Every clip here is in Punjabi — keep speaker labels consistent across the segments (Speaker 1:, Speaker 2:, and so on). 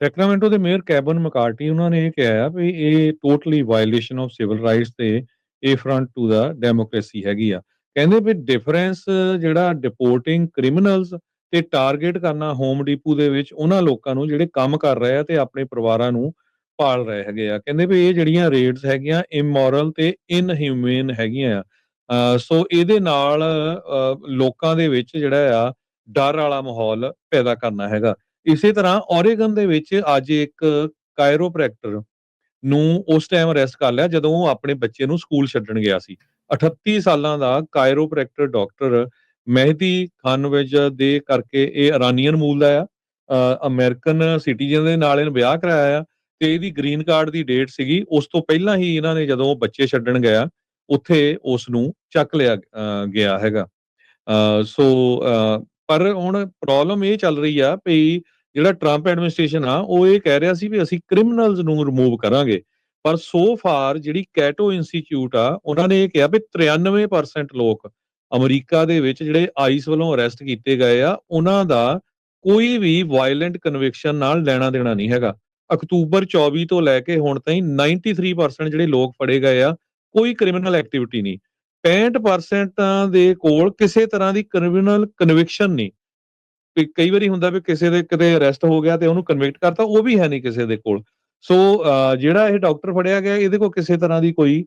Speaker 1: ਸੈਕਰਾਮੈਂਟੋ ਦੇ ਮੇਅਰ ਕੈਬਨ ਮਕਾਰਟੀ, ਉਹਨਾਂ ਨੇ ਇਹ ਕਿਹਾ ਵੀ ਇਹ totally violation of civil rights ਤੇ ਇਹ ਫਰੰਟ ਟੂ ਦਾ ਡੈਮੋਕ੍ਰੇਸੀ ਹੈਗੀ ਆ। ਕਹਿੰਦੇ ਵੀ ਡਿਫਰੈਂਸ ਜਿਹੜਾ ਡਿਪੋਰਟਿੰਗ ਕ੍ਰਿਮੀਨਲਸ ਤੇ ਟਾਰਗੇਟ ਕਰਨਾ ਹੋਮ ਡੀਪੂ ਦੇ ਵਿੱਚ, ਉਹਨਾਂ ਲੋਕਾਂ ਨੂੰ ਜਿਹੜੇ ਕੰਮ ਕਰ ਰਹੇ ਆ ਤੇ ਆਪਣੇ ਪਰਿਵਾਰਾਂ ਨੂੰ ਪਾਲ ਰਹੇ ਹੈਗੇ ਆ। ਕਹਿੰਦੇ ਵੀ ਇਹ ਜਿਹੜੀਆਂ ਰੇਡਸ ਹੈਗੀਆਂ ਇਮੋਰਲ ਤੇ ਇਨਹਿਊਮਨ ਹੈਗੀਆਂ ਆ। ਸੋ ਇਹਦੇ ਨਾਲ ਲੋਕਾਂ ਦੇ ਵਿੱਚ ਜਿਹੜਾ ਆ, ਡਰ ਵਾਲਾ ਮਾਹੌਲ ਪੈਦਾ ਕਰਨਾ ਹੈਗਾ। ਇਸੇ ਤਰ੍ਹਾਂ ਓਰੇਗਨ ਦੇ ਵਿੱਚ ਅੱਜ ਇੱਕ ਕਾਇਰੋਪ੍ਰੈਕਟਰ ਨੂੰ ਉਸ ਟਾਈਮ ਅਰੈਸਟ ਕਰ ਲਿਆ ਜਦੋਂ ਉਹ ਆਪਣੇ ਬੱਚੇ ਨੂੰ ਸਕੂਲ ਛੱਡਣ ਗਿਆ ਸੀ। 38 ਸਾਲਾਂ ਦਾ ਕਾਇਰੋਪ੍ਰੈਕਟਰ ਡਾਕਟਰ ਮਹਿਦੀ ਖਾਨਵਜ ਦੇ ਕਰਕੇ ਇਹ ਇਰਾਨੀਅਨ ਮੂਲ ਦਾ ਆ ਅ, ਅਮਰੀਕਨ ਸਿਟੀਜ਼ਨ ਦੇ ਨਾਲ ਇਹਨੇ ਵਿਆਹ ਕਰਾਇਆ ਆ ਤੇ ਇਹਦੀ ਗ੍ਰੀਨ ਕਾਰਡ ਦੀ ਡੇਟ ਸੀਗੀ। ਉਸ ਤੋਂ ਪਹਿਲਾਂ ਹੀ ਇਹਨਾਂ ਨੇ ਜਦੋਂ ਉਹ ਬੱਚੇ ਛੱਡਣ ਗਿਆ ਉੱਥੇ ਉਸ ਨੂੰ ਚੱਕ ਲਿਆ ਗਿਆ ਹੈਗਾ। ਅ, ਸੋ ਅ, ਪਰ ਹੁਣ ਪ੍ਰੋਬਲਮ ਇਹ ਚੱਲ ਰਹੀ ਆ ਵੀ ਜਿਹੜਾ ਟਰੰਪ ਐਡਮਿਨਿਸਟ੍ਰੇਸ਼ਨ ਆ, ਉਹ ਇਹ ਕਹਿ ਰਿਹਾ ਸੀ ਵੀ ਅਸੀਂ ਕ੍ਰਿਮੀਨਲਸ ਨੂੰ ਰਿਮੂਵ ਕਰਾਂਗੇ। ਪਰ ਸੋ ਫਾਰ ਜਿਹੜੀ ਕੈਟੋ ਇੰਸਟੀਚਿਊਟ ਆ, ਉਹਨਾਂ ਨੇ ਇਹ ਕਿਹਾ ਵੀ 93% ਲੋਕ ਅਮਰੀਕਾ ਦੇ ਵਿੱਚ ਜਿਹੜੇ ਆਈਸ ਵੱਲੋਂ ਅਰੈਸਟ ਕੀਤੇ ਗਏ ਆ, ਉਹਨਾਂ ਦਾ ਕੋਈ ਵੀ ਵਾਇਲੈਂਟ ਕਨਵਿਕਸ਼ਨ ਨਾਲ ਲੈਣਾ ਦੇਣਾ ਨਹੀਂ ਹੈਗਾ। ਅਕਤੂਬਰ 24 ਤੋਂ ਲੈ ਕੇ ਹੁਣ ਤਾਈਂ 93% ਜਿਹੜੇ ਲੋਕ ਫੜੇ ਗਏ ਆ, ਕੋਈ ਕ੍ਰਿਮੀਨਲ ਐਕਟੀਵਿਟੀ ਨਹੀਂ। 65% ਦੇ ਕੋਲ ਕਿਸੇ ਤਰ੍ਹਾਂ ਦੀ ਕ੍ਰਿਮੀਨਲ ਕਨਵਿਕਸ਼ਨ ਨਹੀਂ। ਕਈ ਵਾਰੀ ਹੁੰਦਾ ਵੀ ਕਿਸੇ ਦੇ ਕਿਤੇ ਅਰੈਸਟ ਹੋ ਗਿਆ ਤੇ ਉਹਨੂੰ ਕਨਵਿਕਟ ਕਰਤਾ, ਉਹ ਵੀ ਹੈ ਨਹੀਂ ਕਿਸੇ ਦੇ ਕੋਲ। ਸੋ ਜਿਹੜਾ ਇਹ ਡਾਕਟਰ ਫੜਿਆ ਗਿਆ, ਇਹਦੇ ਕੋਲ ਕਿਸੇ ਤਰ੍ਹਾਂ ਦੀ ਕੋਈ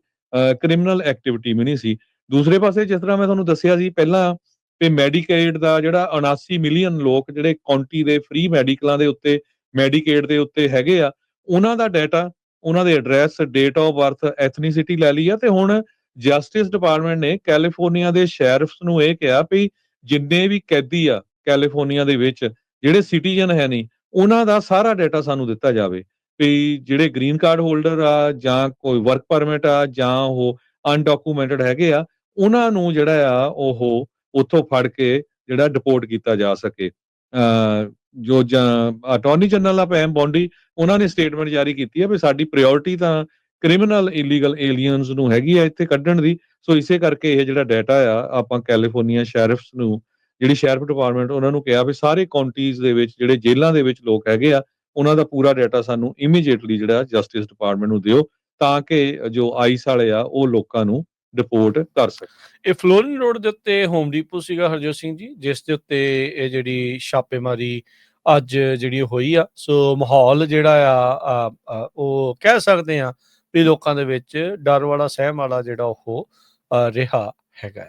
Speaker 1: ਕ੍ਰਿਮੀਨਲ ਐਕਟੀਵਿਟੀ ਵੀ ਨਹੀਂ ਸੀ। ਦੂਸਰੇ ਪਾਸੇ ਜਿਸ ਤਰ੍ਹਾਂ ਮੈਂ ਤੁਹਾਨੂੰ ਦੱਸਿਆ ਸੀ, ਪਹਿਲਾਂ ਕਿ ਮੈਡੀਕੇਡ ਦਾ ਜਿਹੜਾ 79 ਮਿਲੀਅਨ ਲੋਕ ਜਿਹੜੇ ਕਾਉਂਟੀ ਦੇ ਫ੍ਰੀ ਮੈਡੀਕਲਾਂ ਦੇ ਉੱਤੇ ਮੈਡੀਕੇਡ ਦੇ ਉੱਤੇ ਹੈਗੇ ਆ, ਉਹਨਾਂ ਦਾ ਡਾਟਾ ਉਹਨਾਂ ਦੇ address date of birth ethnicity ਲੈ ਲਈ ਆ ਤੇ ਹੁਣ ਜਸਟਿਸ ਡਿਪਾਰਟਮੈਂਟ ਨੇ ਕੈਲੀਫੋਰਨੀਆ ਦੇ ਸ਼ੈਰਿਫਸ ਨੂੰ ਇਹ ਕਿਹਾ ਵੀ ਜਿੰਨੇ ਵੀ ਕੈਦੀ ਆ ਕੈਲੀਫੋਰਨੀਆ ਦੇ ਵਿੱਚ ਜਿਹੜੇ ਸਿਟੀਜ਼ਨ ਹੈ ਨਹੀਂ, ਉਹਨਾਂ ਦਾ ਸਾਰਾ ਡਾਟਾ ਸਾਨੂੰ ਦਿੱਤਾ ਜਾਵੇ ਵੀ ਜਿਹੜੇ ਗ੍ਰੀਨ ਕਾਰਡ ਹੋਲਡਰ ਆ ਜਾਂ ਕੋਈ ਵਰਕ ਪਰਮਿਟ ਆ ਜਾਂ ਉਹ ਅਨਡਾਕੂਮੈਂਟਡ ਹੈਗੇ ਆ, ਉਹਨਾਂ ਨੂੰ ਜਿਹੜਾ ਆ ਉਹ ਉੱਥੋਂ ਫੜ ਕੇ ਜਿਹੜਾ ਡਿਪੋਰਟ ਕੀਤਾ ਜਾ ਸਕੇ। ਅ ਜੋ ਅਟਾਰਨੀ ਜਨਰਲ ਆ ਪੈਮ ਬੌਂਡੀ ਉਹਨਾਂ ਨੇ ਸਟੇਟਮੈਂਟ ਜਾਰੀ ਕੀਤੀ ਹੈ ਵੀ ਸਾਡੀ ਪ੍ਰਾਇੋਰਟੀ ਤਾਂ ਕ੍ਰਿਮੀਨਲ ਇਲੀਗਲ ਏਲੀਅਨਸ ਨੂੰ ਹੈਗੀ ਆ ਇੱਥੇ ਕੱਢਣ ਦੀ, ਸੋ ਇਸੇ ਕਰਕੇ ਇਹ ਜਿਹੜਾ ਡਾਟਾ ਆ ਆਪਾਂ ਕੈਲੀਫੋਰਨੀਆ ਸ਼ੈਰਿਫਸ ਨੂੰ ਜਿਹੜੀ ਸ਼ੈਰਿਫ ਡਿਪਾਰਟਮੈਂਟ ਉਹਨਾਂ ਨੂੰ ਕਿਹਾ ਵੀ ਸਾਰੇ ਕਾਉਂਟੀਜ਼ ਦੇ ਵਿੱਚ ਜਿਹੜੇ ਜੇਲ੍ਹਾਂ ਦੇ ਵਿੱਚ ਲੋਕ ਹੈਗੇ ਆ, ਉਹਨਾਂ ਦਾ ਪੂਰਾ ਡਾਟਾ ਸਾਨੂੰ ਇਮੀਡੀਏਟਲੀ ਜਿਹੜਾ ਜਸਟਿਸ ਡਿਪਾਰਟਮੈਂਟ ਨੂੰ ਦਿਓ ਤਾਂ ਕਿ ਜੋ ਆਈਸ ਵਾਲੇ ਆ, ਉਹ ਲੋਕਾਂ ਨੂੰ ਰਿਪੋਰਟ ਕਰ ਸਕਣ
Speaker 2: ਇਹ ਫਲੋਰਿਨ ਰੋਡ ਦੇ ਉੱਤੇ ਹੋਮ ਡੀਪੋ ਸੀਗਾ ਹਰਜੋਤ ਸਿੰਘ ਜੀ, ਜਿਸ ਦੇ ਉੱਤੇ ਇਹ ਜਿਹੜੀ ਛਾਪੇਮਾਰੀ ਅੱਜ ਜਿਹੜੀ ਹੋਈ ਆ ਸੋ ਮਾਹੌਲ ਜਿਹੜਾ ਆ ਉਹ ਕਹਿ ਸਕਦੇ ਆ ਵੀ ਲੋਕਾਂ ਦੇ ਵਿੱਚ ਡਰ ਵਾਲਾ, ਸਹਿਮ ਵਾਲਾ ਜਿਹੜਾ ਉਹ ਰਿਹਾ ਹੈਗਾ ਹੈ।